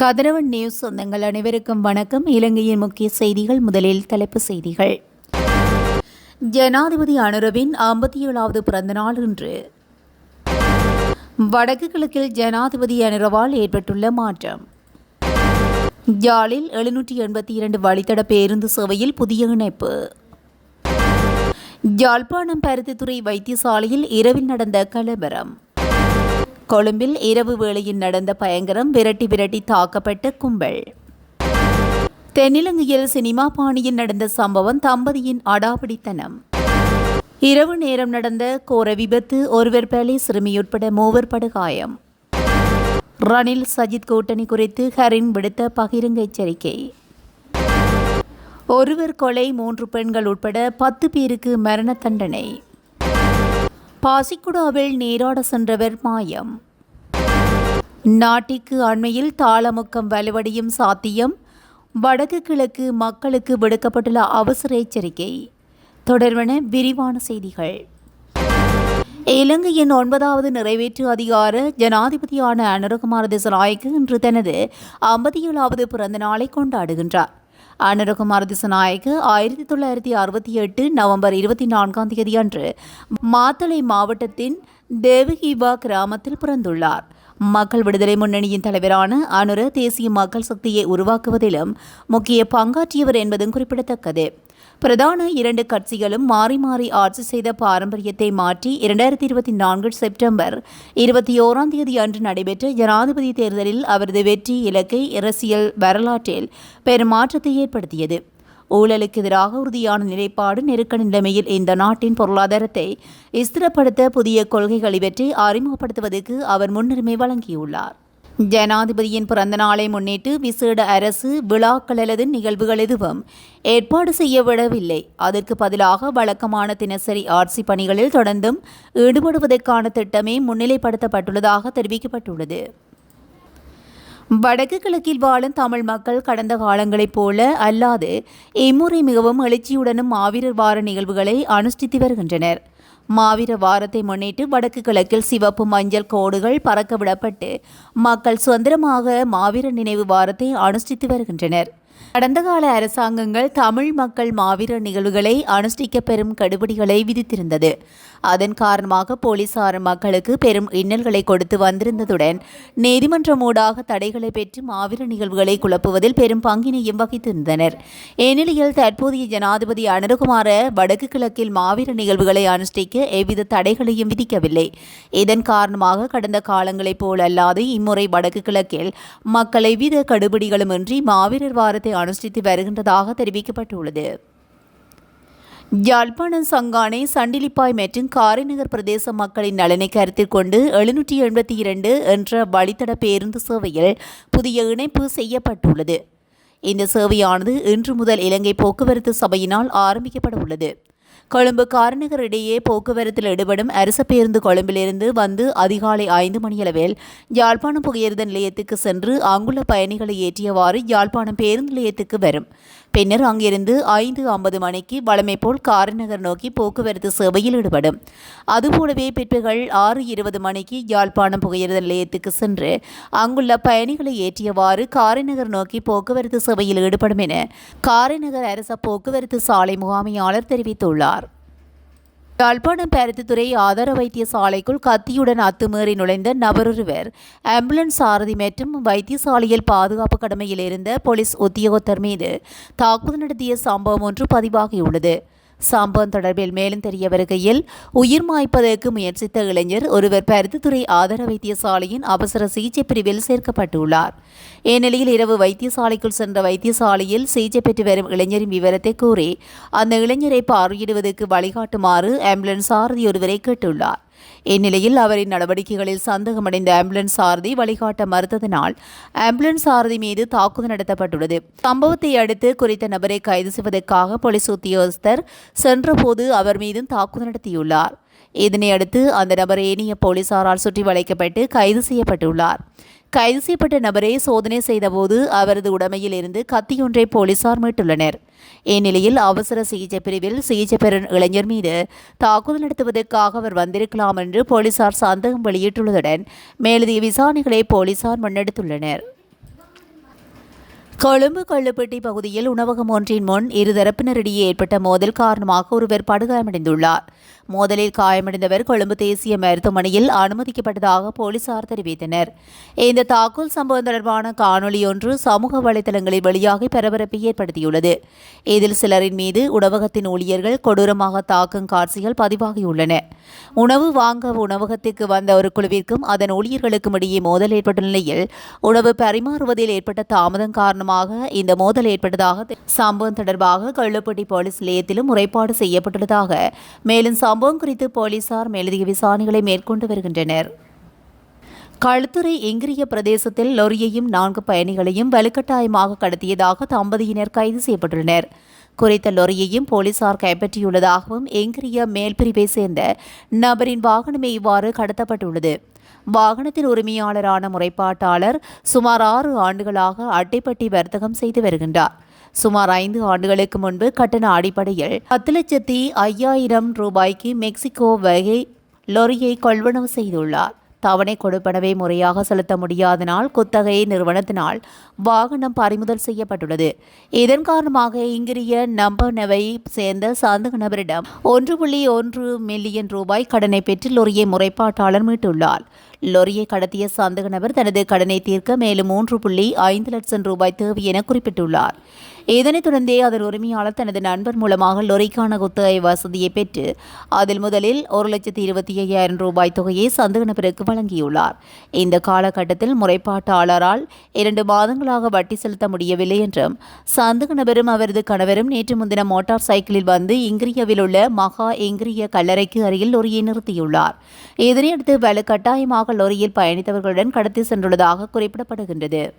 கதிரவன் news சொந்தங்கள் அனைவருக்கும் வணக்கம். இலங்கையின் முக்கிய செய்திகள் முதலில் தலைப்பு செய்திகள். ஜனாதிபதி அனுரவின் ஐம்பத்தி ஏழாவது பிறந்தநாள் இன்று. வடக்கு கிழக்கில் ஜனாதிபதி அனுரவால் ஏற்பட்டுள்ள மாற்றம். யாழில் எழுநூற்றி எண்பத்தி இரண்டு வழித்தட பேருந்து சேவையில் புதிய இணைப்பு. யாழ்ப்பாணம் பருத்தித்துறை வைத்தியசாலையில் இரவில் நடந்த கலவரம். கொழும்பில் இரவு வேளையில் நடந்த பயங்கரம் விரட்டி விரட்டி தாக்கப்பட்ட கும்பல். தென்னிலங்கையில் சினிமா பாணியில் நடந்த சம்பவம் தம்பதியின் அடாவடித்தனம் இரவு நேரம் நடந்த கோர விபத்து ஒருவர் பேலை சிறுமி உட்பட மூவர் படுகாயம். ரணில் சஜித் கூட்டணி குறித்து ஹரின் விடுத்த பகிரங்க எச்சரிக்கை. ஒருவர் கொலை மூன்று பெண்கள் உட்பட பத்து பேருக்கு மரண தண்டனை. பாசிக்குடாவில் நீராட சென்றவர் மாயம். நாட்டிற்கு அண்மையில் தாளமுக்கம் வலுவடையும் சாத்தியம் வடக்கு கிழக்கு மக்களுக்கு விடுக்கப்பட்டுள்ள அவசர எச்சரிக்கை. தொடர்வன விரிவான செய்திகள். இலங்கையின் ஒன்பதாவது நிறைவேற்று அதிகார ஜனாதிபதியான அனுரகுமார திசநாயக்கு இன்று தனது ஐம்பத்தி ஏழாவது பிறந்த நாளை கொண்டாடுகின்றார். அனுரகுமார் திசநாயக்கு ஆயிரத்தி தொள்ளாயிரத்தி அறுபத்தி எட்டு நவம்பர் இருபத்தி நான்காம் தேதி அன்று மாத்தளை மாவட்டத்தின் தேவகிபா கிராமத்தில் பிறந்துள்ளார். மக்கள் விடுதலை முன்னணியின் தலைவரான அனுர தேசிய மக்கள் சக்தியை உருவாக்குவதிலும் முக்கிய பங்காற்றியவர் என்பதும் குறிப்பிடத்தக்கது. பிரதான இரண்டு கட்சிகளும் மாறி மாறி ஆட்சி செய்த பாரம்பரியத்தை மாற்றி இரண்டாயிரத்தி இருபத்தி நான்கு செப்டம்பர் இருபத்தி ஓராம் தேதி அன்று நடைபெற்ற ஜனாதிபதி தேர்தலில் அவரது வெற்றி இலக்கை அரசியல் வரலாற்றில் பெரும் மாற்றத்தை ஏற்படுத்தியது. ஊழலுக்கு எதிராக உறுதியான நிலைப்பாடு நெருக்கடி நிலைமையில் இந்த நாட்டின் பொருளாதாரத்தை ஸ்திரப்படுத்த புதிய கொள்கைகள் இவற்றை அறிமுகப்படுத்துவதற்கு அவர் முன்னுரிமை வழங்கியுள்ளார். ஜனாதிபதியின் பிறந்த நாளை முன்னிட்டு விசேட அரசு விழாக்கள் அல்லது நிகழ்வுகள் எதுவும் ஏற்பாடு செய்யப்படவில்லை அதற்கு பதிலாக வழக்கமான தினசரி ஆட்சி பணிகளில் தொடர்ந்தும் ஈடுபடுவதற்கான திட்டமே முன்னிலைப்படுத்தப்பட்டுள்ளதாக தெரிவிக்கப்பட்டுள்ளது. வடக்கு கிழக்கில் வாழும் தமிழ் மக்கள் கடந்த காலங்களைப் போல அல்லாது இம்முறை மிகவும் எழுச்சியுடனும் மாவீரர் வார நிகழ்வுகளை அனுஷ்டித்து வருகின்றனர். மாவீர வாரத்தை முன்னிட்டு வடக்கு கிழக்கில் சிவப்பு மஞ்சள் கோடுகள் பறக்க விடப்பட்டு மக்கள் சுதந்திரமாக மாவீர நினைவு வாரத்தை அனுஷ்டித்து வருகின்றனர். கடந்த கால அரசாங்கங்கள் தமிழ் மக்கள் மாவீர நிகழ்வுகளை அனுஷ்டிக்க பெரும் கடுபிடிகளை விதித்திருந்தது. அதன் காரணமாக போலீசார் மக்களுக்கு பெரும் இன்னல்களை கொடுத்து வந்திருந்ததுடன் நீதிமன்றம் ஊடாக தடைகளை பெற்று மாவீர நிகழ்வுகளை குழப்புவதில் பெரும் பங்கினையும் வகித்திருந்தனர். இந்நிலையில் தற்போதைய ஜனாதிபதி அனுருகுமார வடக்கு கிழக்கில் மாவீர நிகழ்வுகளை அனுஷ்டிக்க எவ்வித தடைகளையும் விதிக்கவில்லை. இதன் காரணமாக கடந்த காலங்களைப் போலல்லாது இம்முறை வடக்கு கிழக்கில் மக்கள் எவ்வித கடுபிடிகளுமின்றி மாவீரர் வாரத்தை அனுஷ்டித்து வருகின்றதாக தெரிவிக்கப்பட்டுள்ளது. யாழ்ப்பாணம் சங்கானை சண்டிலிப்பாய் மற்றும் காரைநகர் பிரதேச மக்களின் நலனை கருத்தில் கொண்டு எழுநூற்றி எண்பத்தி இரண்டு என்ற வழித்தட பேருந்து சேவையில் புதிய இணைப்பு செய்யப்பட்டுள்ளது. இந்த சேவையானது இன்று முதல் இலங்கை போக்குவரத்து சபையினால் ஆரம்பிக்கப்பட உள்ளது கொழும்பு காரநகர் இடையே போக்குவரத்தில் ஈடுபடும் அரச பேருந்து கொழும்பிலிருந்து வந்து அதிகாலை ஐந்து மணியளவில் யாழ்ப்பாணம் புகையிருந்த நிலையத்துக்கு சென்று அங்குள்ள பயணிகளை ஏற்றியவாறு யாழ்ப்பாணம் பேருந்து நிலையத்துக்கு வரும். பின்னர் அங்கிருந்து ஐந்து ஐம்பது மணிக்கு வழமை போல் காரநகர் நோக்கி போக்குவரத்து சேவையில் ஈடுபடும். அதுபோலவே பிற்பகல் ஆறு இருபது மணிக்கு யாழ்ப்பாணம் புகையிரத நிலையத்துக்கு சென்று அங்குள்ள பயணிகளை ஏற்றியவாறு காரைநகர் நோக்கி போக்குவரத்து சேவையில் ஈடுபடும் என காரைநகர் அரச போக்குவரத்து சாலை முகாமையாளர் தெரிவித்துள்ளார். யாழ்ப்பாணம் பருத்தித்துறை ஆதார வைத்தியசாலைக்குள் கத்தியுடன் அத்துமீறி நுழைந்த நபரொருவர் ஆம்புலன்ஸ் சாரதி மற்றும் வைத்தியசாலையில் பாதுகாப்பு கடமையில் இருந்த போலீஸ் உத்தியோகத்தர் மீது தாக்குதல் நடத்திய சம்பவம் ஒன்று பதிவாகியுள்ளது. சம்பவம் தொடர்பில் மேலும் தெரிய வருகையில் உயிர் மாய்ப்பதற்கு முயற்சித்த இளைஞர் ஒருவர் பருத்தித்துறை ஆதார வைத்தியசாலையின் அவசர சிகிச்சை பிரிவில் சேர்க்கப்பட்டுள்ளார். இந்நிலையில் இரவு வைத்தியசாலைக்குள் சென்ற வைத்தியசாலையில் சிகிச்சை பெற்று வரும் இளைஞரின் விவரத்தை கூறி அந்த இளைஞரை பார்வையிடுவதற்கு வழிகாட்டுமாறு ஆம்புலன்ஸ் சாரதி ஒருவரை கேட்டுள்ளார். இந்நிலையில் அவரின் நடவடிக்கைகளில் சந்தேகமடைந்த ஆம்புலன்ஸ் சாரதி வழிகாட்ட மறுத்ததனால் ஆம்புலன்ஸ் சாரதி மீது தாக்குதல் நடத்தப்பட்டுள்ளது. சம்பவத்தை அடுத்து குறித்த நபரை கைது செய்வதற்காக போலீஸ் உத்தியோகஸ்தர் சென்றபோது அவர் மீதும் தாக்குதல் நடத்தியுள்ளார். இதனையடுத்து அந்த நபர் ஏனைய போலீசாரால் சுற்றி வளைக்கப்பட்டு கைது செய்யப்பட்டுள்ளார். கைது செய்யப்பட்ட நபரை சோதனை செய்தபோது அவரது உடமையில் இருந்து கத்தியொன்றை போலீசார் மீட்டுள்ளனர். இந்நிலையில் அவசர சிகிச்சை பிரிவில் சிகிச்சை பெறும் இளைஞர் மீது தாக்குதல் நடத்துவதற்காக அவர் வந்திருக்கலாம் என்று போலீசார் சந்தேகம் வெளியிட்டுள்ளதுடன் மேலதிக விசாரணைகளை போலீசார் முன்னெடுத்துள்ளனர். கொழும்பு கள்ளுப்பட்டி பகுதியில் உணவகம் ஒன்றின் முன் இருதரப்பினரிடையே ஏற்பட்ட மோதல் காரணமாக ஒருவர் படுகாயமடைந்துள்ளார். மோதலில் காயமடைந்தவர் கொழும்பு தேசிய மருத்துவமனையில் அனுமதிக்கப்பட்டதாக போலீசார் தெரிவித்தனர். இந்த தாக்குதல் சம்பவம் தொடர்பான காணொலி ஒன்று சமூக வலைதளங்களில் வெளியாகி பரபரப்பை ஏற்படுத்தியுள்ளது. இதில் சிலரின் மீது உணவகத்தின் ஊழியர்கள் கொடூரமாக தாக்கும் காட்சிகள் பதிவாகியுள்ளன. உணவு வாங்க உணவகத்திற்கு வந்த ஒரு குழுவிற்கும் அதன் ஊழியர்களுக்கும் இடையே மோதல் ஏற்பட்ட நிலையில் உணவு பரிமாறுவதில் ஏற்பட்ட தாமதம் காரணமாக இந்த மோதல் ஏற்பட்டதாக சம்பவம் தொடர்பாக கள்ளுப்பட்டி போலீஸ் நிலையத்திலும் முறைப்பாடு செய்யப்பட்டுள்ளதாக மேலும் சம்பவம் குறித்து போலீசார் மேலதிக விசாரணைகளை மேற்கொண்டு வருகின்றனர். களுத்துறை எங்கிரிய பிரதேசத்தில் லொரியையும் நான்கு பயணிகளையும் வலுக்கட்டாயமாக கடத்தியதாக தம்பதியினர் கைது செய்யப்பட்டுள்ளனர். குறித்த லொரியையும் போலீசார் கைப்பற்றியுள்ளதாகவும் எங்கிரிய மேல்பிரிவை சேர்ந்த நபரின் வாகனமே இவ்வாறு கடத்தப்பட்டுள்ளது. வாகனத்தின் உரிமையாளரான முறைப்பாட்டாளர் சுமார் ஆறு ஆண்டுகளாக அட்டைப்பட்டி வர்த்தகம் செய்து வருகின்றார். சுமார் ஐந்து ஆண்டுகளுக்கு முன்பு கட்டண அடிப்படையில் பத்து லட்சத்தி ஐயாயிரம் ரூபாய்க்கு மெக்சிகோ வகை லொரியை கொள்வனவு செய்துள்ளார். தவணை கொடுப்பனவை முறையாக செலுத்த முடியாதனால் குத்தகை நிறுவனத்தினால் வாகனம் பறிமுதல் செய்யப்பட்டுள்ளது. இதன் காரணமாக இங்கிரிய நம்பனவை சேர்ந்த சந்தக நபரிடம் ஒன்று புள்ளி ஒன்று மில்லியன் ரூபாய் கடனை பெற்று லொரியை முறைப்பாட்டாளர் மீட்டுள்ளார். லொரியை கடத்திய சந்தக நபர் தனது கடனை தீர்க்க மேலும் மூன்று புள்ளி ஐந்து லட்சம் ரூபாய் தேவை என குறிப்பிட்டுள்ளார். இதனைத் தொடர்ந்தே அதன் உரிமையாளர் தனது நண்பர் மூலமாக லொரிக்கான குத்தகை வசதியை பெற்று அதில் முதலில் ஒரு லட்சத்தி இருபத்தி ஐயாயிரம் ரூபாய் தொகையை சந்தக நபருக்கு வழங்கியுள்ளார். இந்த காலகட்டத்தில் முறைப்பாட்டாளரால் இரண்டு மாதங்களாக வட்டி செலுத்த முடியவில்லை என்றும் சந்தக நபரும் அவரது கணவரும் நேற்று முன்தினம் மோட்டார் சைக்கிளில் வந்து இங்கிரியாவில் உள்ள மகா இங்கிரிய கல்லறைக்கு அருகில் லொரியை நிறுத்தியுள்ளார். இதனையடுத்து வலுக்கட்டாயமாக லொரியில் பயணித்தவர்களுடன் கடத்தி சென்றுள்ளதாக குறிப்பிடப்படுகின்றது.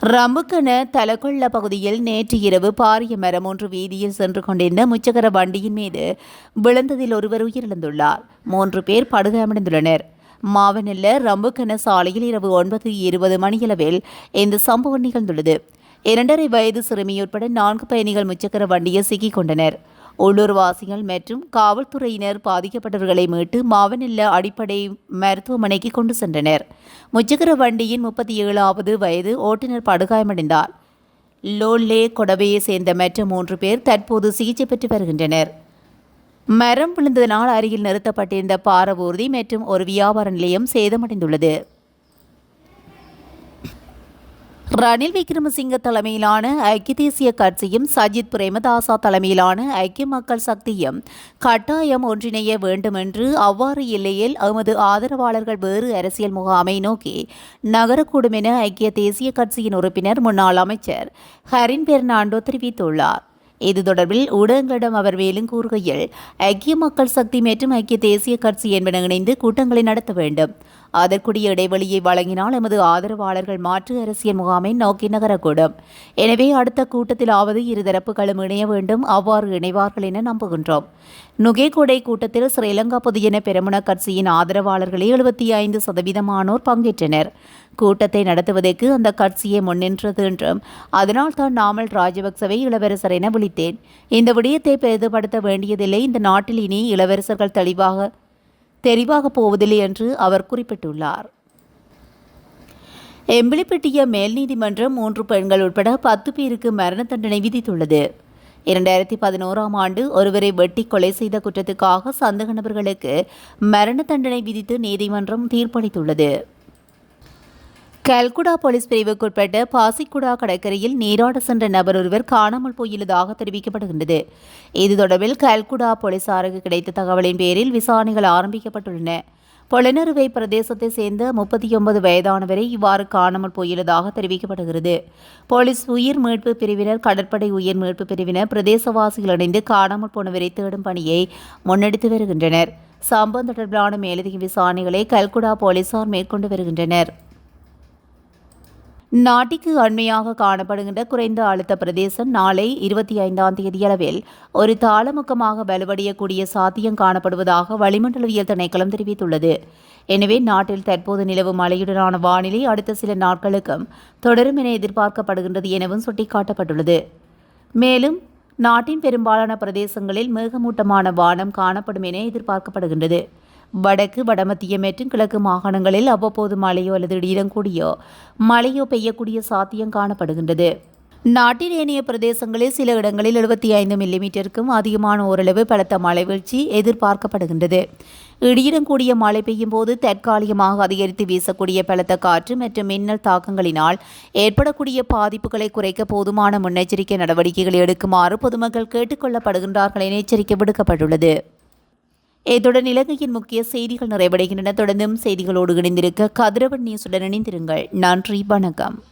ரம்புக்கன தலகொள்ள பகுதியில் நேற்று இரவு பாரிய மரம் ஒன்று வீதியில் சென்று கொண்டிருந்த முச்சக்கர வண்டியின் மீது விழுந்ததில் ஒருவர் உயிரிழந்துள்ளார். மூன்று பேர் படுகாயமடைந்துள்ளனர். மாவனல்ல ரம்புக்கன சாலையில் இரவு ஒன்பது இருபது மணியளவில் இந்த சம்பவம் நிகழ்ந்துள்ளது. இரண்டரை வயது சிறுமி உட்பட நான்கு பயணிகள் முச்சக்கர வண்டியில் சிக்கிக் கொண்டனர். உள்ளூர்வாசிகள் மற்றும் காவல்துறையினர் பாதிக்கப்பட்டவர்களை மீட்டு மாவனில்ல அடிப்படை மருத்துவமனைக்கு கொண்டு சென்றனர். முச்சக்கர வண்டியின் முப்பத்தி ஏழாவது வயது ஓட்டுநர் படுகாயமடைந்தார். லோல்லே கொடவையை சேர்ந்த மற்ற மூன்று பேர் தற்போது சிகிச்சை பெற்று வருகின்றனர். மரம் விழுந்ததனால் அருகில் நிறுத்தப்பட்டிருந்த பாரவூர்தி மற்றும் ஒரு வியாபார நிலையம் சேதமடைந்துள்ளது. ரணில் விக்ரமசிங்க தலைமையிலான ஐக்கிய தேசிய கட்சியும் சஜித் பிரேமதாசா தலைமையிலான ஐக்கிய மக்கள் சக்தியும் கட்டாயம் ஒன்றிணைய வேண்டும் என்று அவ்வாறு இல்லையில் எமது ஆதரவாளர்கள் வேறு அரசியல் முகாமை நோக்கி நகரக்கூடும் என ஐக்கிய தேசிய கட்சியின் உறுப்பினர் முன்னாள் அமைச்சர் ஹரின் பெர்னாண்டோ தெரிவித்துள்ளார். இது தொடர்பில் ஊடகங்களிடம் அவர் மேலும் கூறுகையில் ஐக்கிய மக்கள் சக்தி மற்றும் ஐக்கிய தேசிய கட்சி என்பன இணைந்து கூட்டங்களை நடத்த வேண்டும். அதற்குரிய இடைவெளியை வழங்கினால் எமது ஆதரவாளர்கள் மாற்று அரசியல் முகாமை நோக்கி நகரக்கூடும். எனவே அடுத்த கூட்டத்திலாவது இருதரப்புகளும் இணைய வேண்டும் அவ்வாறு இணைவார்கள் என நம்புகின்றோம். நுகேகொடை கூட்டத்தில் ஸ்ரீலங்கா பொதுஜன பெருமுன கட்சியின் ஆதரவாளர்களே எழுபத்தி ஐந்து சதவீதமானோர் பங்கேற்றனர். கூட்டத்தை நடத்துவதற்கு அந்த கட்சியை முன்னின்றது என்றும் அதனால் தான் நாமல் ராஜபக்சவை இளவரசர் என விழித்தேன். இந்த விடயத்தை பெரிதுபடுத்த வேண்டியதில்லை. இந்த நாட்டில் இனி இளவரசர்கள் தெளிவாக தெரிவாக போவதில்லை என்று அவர் குறிப்பிட்டுள்ளார். எம்பிலிப்பட்டிய மேல் நீதிமன்றம் மூன்று பெண்கள் உட்பட பத்து பேருக்கு மரண தண்டனை விதித்துள்ளது. இரண்டாயிரத்தி பதினோராம் ஆண்டு ஒருவரை வெட்டி கொலை செய்த குற்றத்துக்காக சந்தக நபர்களுக்கு மரண தண்டனை விதித்து நீதிமன்றம் தீர்ப்பளித்துள்ளது. கல்குடா போலீஸ் பிரிவுக்குட்பட்ட பாசிக்குடா கடற்கரையில் நீராட சென்ற நபர் ஒருவர் காணாமல் போயுள்ளதாக தெரிவிக்கப்படுகின்றது. இது தொடர்பில் கல்குடா போலீசாருக்கு கிடைத்த தகவலின் பேரில் விசாரணைகள் ஆரம்பிக்கப்பட்டுள்ளன. பொலனறுவை பிரதேசத்தை சேர்ந்த முப்பத்தி ஒன்பது வயதானவரை இவ்வாறு காணாமல் போயுள்ளதாக தெரிவிக்கப்படுகிறது. போலீஸ் உயிர் மீட்பு பிரிவினர் கடற்படை உயிர் மீட்பு பிரிவினர் பிரதேசவாசிகள் இணைந்து காணாமல் போனவரை தேடும் பணியை முன்னெடுத்து வருகின்றனர். சம்பவம் தொடர்பிலான மேலதிக விசாரணைகளை கல்குடா போலீசார் மேற்கொண்டு வருகின்றனர். நாட்டிற்கு அண்மையாக காணப்படுகின்ற குறைந்த அழுத்த பிரதேசம் நாளை இருபத்தி ஐந்தாம் தேதியளவில் ஒரு தாளமுக்கமாக வலுவடையக்கூடிய சாத்தியம் காணப்படுவதாக வளிமண்டலவியல் திணைக்களம் தெரிவித்துள்ளது. எனவே நாட்டில் தற்போது நிலவும் மழையுடனான வானிலை அடுத்த சில நாட்களுக்கும் தொடரும் என எதிர்பார்க்கப்படுகின்றது எனவும் சுட்டிக்காட்டப்பட்டுள்ளது. மேலும் நாட்டின் பெரும்பாலான பிரதேசங்களில் மேகமூட்டமான வானம் காணப்படும் என எதிர்பார்க்கப்படுகின்றது. வடக்கு வடமத்திய மற்றும் கிழக்கு மாகாணங்களில் அவ்வப்போது மழையோ அல்லது இடியுடன் கூடியோ மழையோ பெய்யக்கூடிய சாத்தியம் காணப்படுகின்றது. நாட்டின் ஏனைய பிரதேசங்களில் சில இடங்களில் எழுபத்தி ஐந்து மில்லிமீட்டருக்கும் அதிகமான ஓரளவு பலத்த மழை வீழ்ச்சி எதிர்பார்க்கப்படுகின்றது. இடியுடன் கூடிய மழை பெய்யும் போது தற்காலிகமாக அதிகரித்து வீசக்கூடிய பலத்த காற்று மற்றும் மின்னல் தாக்கங்களினால் ஏற்படக்கூடிய பாதிப்புகளை குறைக்க போதுமான முன்னெச்சரிக்கை நடவடிக்கைகளை எடுக்குமாறு பொதுமக்கள் கேட்டுக்கொள்ளப்படுகின்றார்கள் என எச்சரிக்கை விடுக்கப்பட்டுள்ளது. இத்துடன் இலங்கையின் முக்கிய செய்திகள் நிறைவடைகின்றன. தொடர்ந்தும் செய்திகளோடு இணைந்திருக்க கதிரவன் நியூஸுடன் இணைந்திருங்கள். நன்றி வணக்கம்.